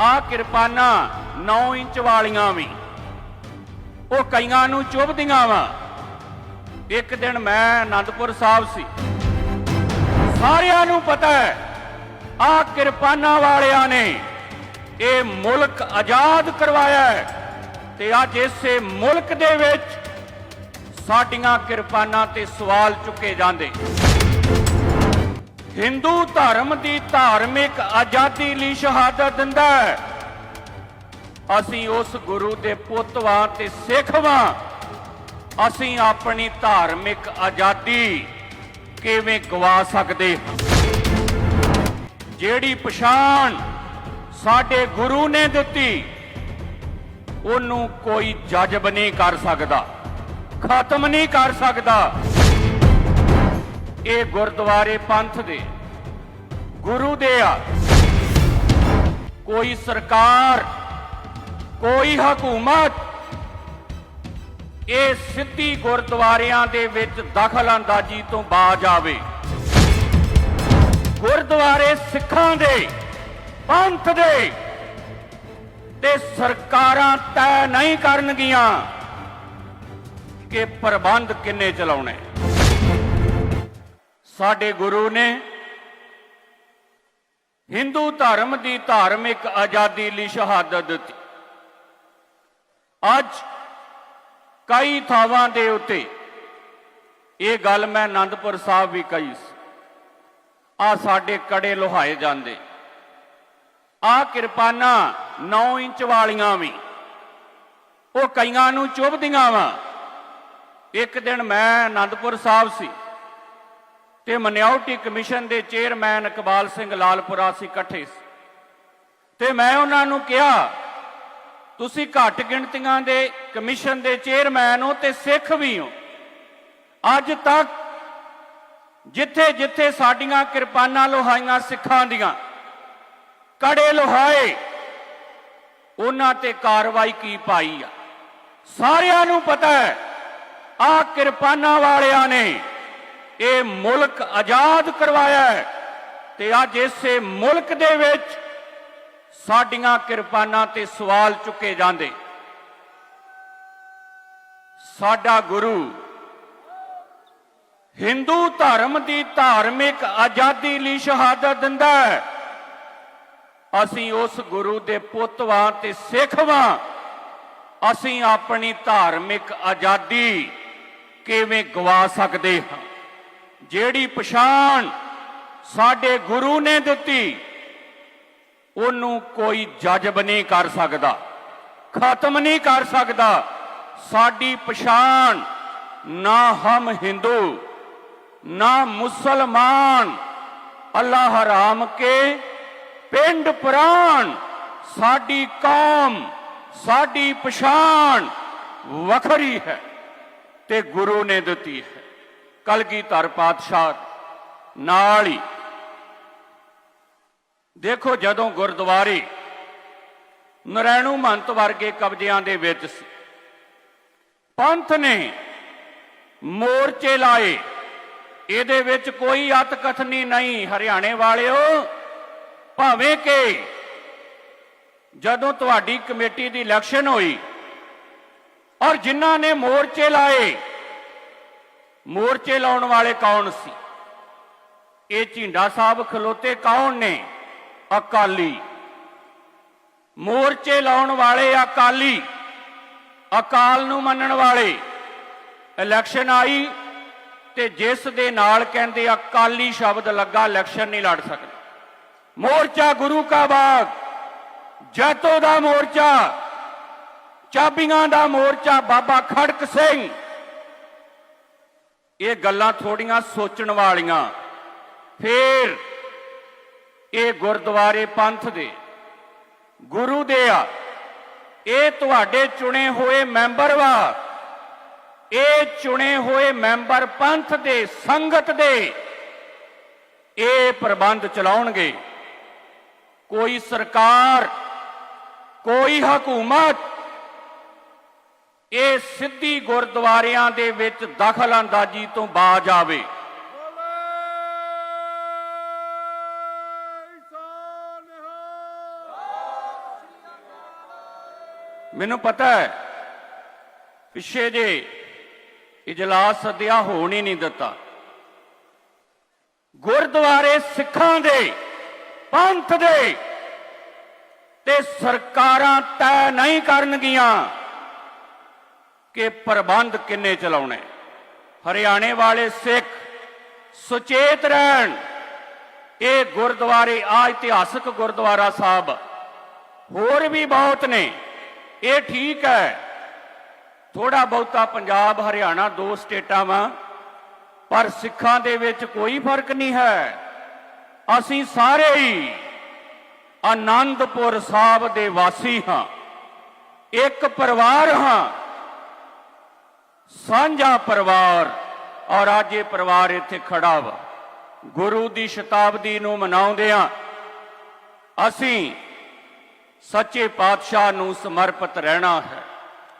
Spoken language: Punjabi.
ਆ ਕਿਰਪਾਨਾਂ 9 ਇੰਚ ਵਾਲੀਆਂ ਵੀ। ਉਹ ਕਈਆਂ ਨੂੰ ਚੁੱਭਦੀਆਂ ਵਾ। ਇੱਕ ਦਿਨ ਮੈਂ ਆਨੰਦਪੁਰ ਸਾਹਿਬ ਸੀ। ਸਾਰਿਆਂ ਨੂੰ ਪਤਾ ਹੈ, ਆ ਕਿਰਪਾਨਾਂ ਵਾਲਿਆਂ ਨੇ ਇਹ ਮੁਲਕ ਆਜ਼ਾਦ ਕਰਵਾਇਆ ਹੈ ਤੇ ਅੱਜ ਇਸੇ ਮੁਲਕ ਦੇ ਵਿੱਚ ਸਾਡੀਆਂ ਕਿਰਪਾਨਾਂ ਤੇ ਸਵਾਲ ਚੁੱਕੇ ਜਾਂਦੇ। ਹਿੰਦੂ ਧਰਮ ਦੀ ਧਾਰਮਿਕ ਆਜ਼ਾਦੀ ਲਈ ਸ਼ਹਾਦਤ ਦਿੰਦਾ ਹੈ। ਅਸੀਂ ਉਸ ਗੁਰੂ ਦੇ ਪੁੱਤ ਵਾਂ ਤੇ ਸਿੱਖ ਵਾਂ। ਅਸੀਂ ਆਪਣੀ ਧਾਰਮਿਕ ਆਜ਼ਾਦੀ ਕਿਵੇਂ ਗਵਾ ਸਕਦੇ ਜਿਹੜੀ ਪਛਾਣ ਸਾਡੇ ਗੁਰੂ ਨੇ ਦਿੱਤੀ, ਉਹਨੂੰ ਕੋਈ ਜੱਜਬ ਨਹੀਂ ਕਰ ਸਕਦਾ, ਖਤਮ ਨਹੀਂ ਕਰ ਸਕਦਾ। ਇਹ ਗੁਰਦੁਆਰੇ ਪੰਥ ਦੇ ਗੁਰੂ ਦੇ ਆ। ਕੋਈ ਸਰਕਾਰ, ਕੋਈ ਹਕੂਮਤ, ਇਹ ਸਿੱਧੀ ਗੁਰਦੁਆਰਿਆਂ ਦੇ ਵਿੱਚ ਦਖਲ ਅੰਦਾਜ਼ੀ ਤੋਂ ਬਾਜ ਆਵੇ ਗੁਰਦੁਆਰੇ ਸਿੱਖਾਂ ਦੇ, ਪੰਥ ਦੇ ਤੇ ਸਰਕਾਰਾਂ ਤੈਅ ਨਹੀਂ ਕਰਨਗੀਆਂ ਕਿ ਪ੍ਰਬੰਧ ਕਿੰਨੇ ਚਲਾਉਣੇ। ਸਾਡੇ ਗੁਰੂ ਨੇ ਹਿੰਦੂ ਧਰਮ ਦੀ ਧਾਰਮਿਕ ਆਜ਼ਾਦੀ ਲਈ ਸ਼ਹਾਦਤ ਦਿੱਤੀ। ਅੱਜ ਕਈ ਥਾਵਾਂ ਦੇ ਉੱਤੇ ਇਹ ਗੱਲ ਮੈਂ ਆਨੰਦਪੁਰ ਸਾਹਿਬ ਵੀ ਕਹੀ ਸੀ। ਆ ਸਾਡੇ ਕੜੇ ਲੋਹਾਏ ਜਾਂਦੇ। ਆ ਕਿਰਪਾਨਾਂ 9 ਇੰਚ ਵਾਲੀਆਂ ਵੀ, ਉਹ ਕਈਆਂ ਨੂੰ ਚੁੱਭਦੀਆਂ ਵਾ। ਇੱਕ ਦਿਨ ਮੈਂ ਆਨੰਦਪੁਰ ਸਾਹਿਬ ਸੀ। ਤੇ ਮਨਿਓਰਟੀ ਕਮਿਸ਼ਨ ਦੇ ਚੇਅਰਮੈਨ ਇਕਬਾਲ ਸਿੰਘ ਲਾਲਪੁਰਾ ਸੀ ਇਕੱਠੇ ਸੀ। ਤੇ ਮੈਂ ਉਹਨਾਂ ਨੂੰ ਕਿਹਾ, ਤੁਸੀਂ ਘੱਟ ਗਿਣਤੀਆਂ ਦੇ ਕਮਿਸ਼ਨ ਦੇ ਚੇਅਰਮੈਨ ਹੋ ਤੇ ਸਿੱਖ ਵੀ ਹੋ। ਅੱਜ ਤੱਕ ਜਿੱਥੇ ਜਿੱਥੇ ਸਾਡੀਆਂ ਕਿਰਪਾਨਾਂ ਲੋਹਾਈਆਂ ਸਿੱਖਾਂ ਦੀਆਂ, ਕੜੇ ਲੋਹਾਏ, ਉਹਨਾਂ ਤੇ ਕਾਰਵਾਈ ਕੀ ਪਾਈ ਆ? ਸਾਰਿਆਂ ਨੂੰ ਪਤਾ ਹੈ ਆ ਕਿਰਪਾਨਾਂ ਵਾਲਿਆਂ ਨੇ ਇਹ ਮੁਲਕ ਆਜ਼ਾਦ ਕਰਵਾਇਆ ਹੈ। ਤੇ ਅੱਜ ਇਸੇ ਮੁਲਕ ਦੇ ਵਿੱਚ ਸਾਡੀਆਂ ਕਿਰਪਾਨਾਂ ਤੇ ਸਵਾਲ ਚੁੱਕੇ ਜਾਂਦੇ। ਸਾਡਾ ਗੁਰੂ ਹਿੰਦੂ ਧਰਮ ਦੀ ਧਾਰਮਿਕ ਆਜ਼ਾਦੀ ਲਈ ਸ਼ਹਾਦਤ ਦਿੰਦਾ ਹੈ। ਅਸੀਂ ਉਸ ਗੁਰੂ ਦੇ ਪੁੱਤ ਵਾਂ ਤੇ ਸਿੱਖ ਵਾਂ। ਅਸੀਂ ਆਪਣੀ ਧਾਰਮਿਕ ਆਜ਼ਾਦੀ ਕਿਵੇਂ ਗਵਾ ਸਕਦੇ ਹਾਂ? ਜਿਹੜੀ ਪਛਾਣ ਸਾਡੇ ਗੁਰੂ ਨੇ ਦਿੱਤੀ, ਉਹਨੂੰ ਕੋਈ ਜੱਜਬ ਨਹੀਂ ਕਰ ਸਕਦਾ, ਖਤਮ ਨਹੀਂ ਕਰ ਸਕਦਾ। ਸਾਡੀ ਪਛਾਣ ਨਾ ਹਮ ਹਿੰਦੂ, ਨਾ ਮੁਸਲਮਾਨ, ਅੱਲਾਹ ਹਰਾਮ ਕੇ ਪਿੰਡ ਪ੍ਰਾਣ, ਸਾਡੀ ਕੌਮ, ਸਾਡੀ ਪਛਾਣ ਵੱਖਰੀ ਹੈ ਤੇ ਗੁਰੂ ਨੇ ਦਿੱਤੀ ਹੈ। ਕਲਗੀਧਰ ਪਾਤਸ਼ਾਹ? ਨਾਲ ਹੀ। ਦੇਖੋ ਜਦੋਂ ਗੁਰਦੁਆਰੇ ਨਰੈਣੂ ਮੰਤ ਵਰਗੇ ਕਬਜ਼ਿਆਂ ਦੇ ਵਿੱਚ ਸੀ, ਪੰਥ ਨੇ ਮੋਰਚੇ ਲਾਏ। ਇਹਦੇ ਵਿੱਚ ਕੋਈ ਅਤਕਥਨੀ ਨਹੀਂ, ਹਰਿਆਣੇ ਵਾਲਿਓ। ਭਾਵੇਂ ਕਿ ਜਦੋਂ ਤੁਹਾਡੀ ਕਮੇਟੀ ਦੀ ਇਲੈਕਸ਼ਨ ਹੋਈ ਔਰ ਜਿਨ੍ਹਾਂ ਨੇ ਮੋਰਚੇ ਲਾਏ ਮੋਰਚੇ ਲਾਉਣ ਵਾਲੇ ਕੌਣ ਸੀ? ਇਹ ਝਿੰਡਾ ਸਾਹਿਬ ਖਲੋਤੇ ਕੌਣ ਨੇ? ਅਕਾਲੀ। ਮੋਰਚੇ ਲਾਉਣ ਵਾਲੇ ਅਕਾਲੀ। ਅਕਾਲ ਨੂੰ ਮੰਨਣ ਵਾਲੇ। ਇਲੈਕਸ਼ਨ ਆਈ ਤੇ ਜਿਸ ਦੇ ਨਾਲ ਕਹਿੰਦੇ ਅਕਾਲੀ ਸ਼ਬਦ ਲੱਗਾ, ਇਲੈਕਸ਼ਨ ਨਹੀਂ ਲੜ ਸਕਦੇ। ਮੋਰਚਾ ਗੁਰੂ ਕਾ ਬਾਗ। ਜੈਤੋ ਦਾ ਮੋਰਚਾ। ਚਾਬੀਆਂ ਦਾ ਮੋਰਚਾ। ਬਾਬਾ ਖੜਕ ਸਿੰਘ। ਇਹ ਗੱਲਾਂ ਥੋੜੀਆਂ ਸੋਚਣ ਵਾਲੀਆਂ। ਫੇਰ ਇਹ ਗੁਰਦੁਆਰੇ ਪੰਥ ਦੇ ਗੁਰੂ ਦੇ ਆ। ਇਹ ਤੁਹਾਡੇ ਚੁਣੇ ਹੋਏ ਮੈਂਬਰ ਵਾ। ਇਹ ਚੁਣੇ ਹੋਏ ਮੈਂਬਰ ਪੰਥ ਦੇ ਸੰਗਤ ਦੇ ਇਹ ਪ੍ਰਬੰਧ ਚਲਾਉਣਗੇ। ਕੋਈ ਸਰਕਾਰ, ਕੋਈ ਹਕੂਮਤ ਇਹ ਸਿੱਧੀ ਗੁਰਦੁਆਰਿਆਂ ਦੇ ਵਿੱਚ ਦਖਲ ਅੰਦਾਜ਼ੀ ਤੋਂ ਬਾਜ ਆਵੇ। ਮੈਨੂੰ ਪਤਾ ਹੈ, ਪਿੱਛੇ ਜੇ ਇਜਲਾਸ ਸੱਦਿਆ ਹੋਣ ਹੀ ਨਹੀਂ ਦਿੱਤਾ। ਗੁਰਦੁਆਰੇ ਸਿੱਖਾਂ ਦੇ, ਪੰਥ ਦੇ ਤੇ ਸਰਕਾਰਾਂ ਤੈਅ ਨਹੀਂ ਕਰਨਗੀਆਂ। ਕਿ ਪ੍ਰਬੰਧ ਕਿੰਨੇ ਚਲਾਉਣੇ? ਹਰਿਆਣੇ ਵਾਲੇ ਸਿੱਖ ਸੁਚੇਤ ਰਹਿਣ। ਇਹ ਗੁਰਦੁਆਰੇ, ਆ ਇਤਿਹਾਸਕ ਗੁਰਦੁਆਰਾ ਸਾਹਿਬ, ਹੋਰ ਵੀ ਬਹੁਤ ਨੇ। ਇਹ ਠੀਕ ਹੈ। ਥੋੜਾ ਬਹੁਤਾ ਪੰਜਾਬ, ਹਰਿਆਣਾ, ਦੋ ਸਟੇਟਾਂ ਵਾਂ, ਪਰ ਸਿੱਖਾਂ ਦੇ ਵਿੱਚ ਕੋਈ ਫ਼ਰਕ ਨਹੀਂ ਹੈ। ਅਸੀਂ ਸਾਰੇ ਹੀ ਆਨੰਦਪੁਰ ਸਾਹਿਬ ਦੇ ਵਾਸੀ ਹਾਂ। ਇੱਕ ਪਰਿਵਾਰ ਹਾਂ। ਸਾਂਝਾ ਪਰਿਵਾਰ ਔਰ ਅੱਜ ਇਹ ਪਰਿਵਾਰ ਇੱਥੇ ਖੜਾ ਵਾ। ਗੁਰੂ ਦੀ ਸ਼ਤਾਬਦੀ ਨੂੰ ਮਨਾਉਂਦਿਆਂ ਅਸੀਂ ਸੱਚੇ ਪਾਤਸ਼ਾਹ ਨੂੰ ਸਮਰਪਿਤ ਰਹਿਣਾ ਹੈ।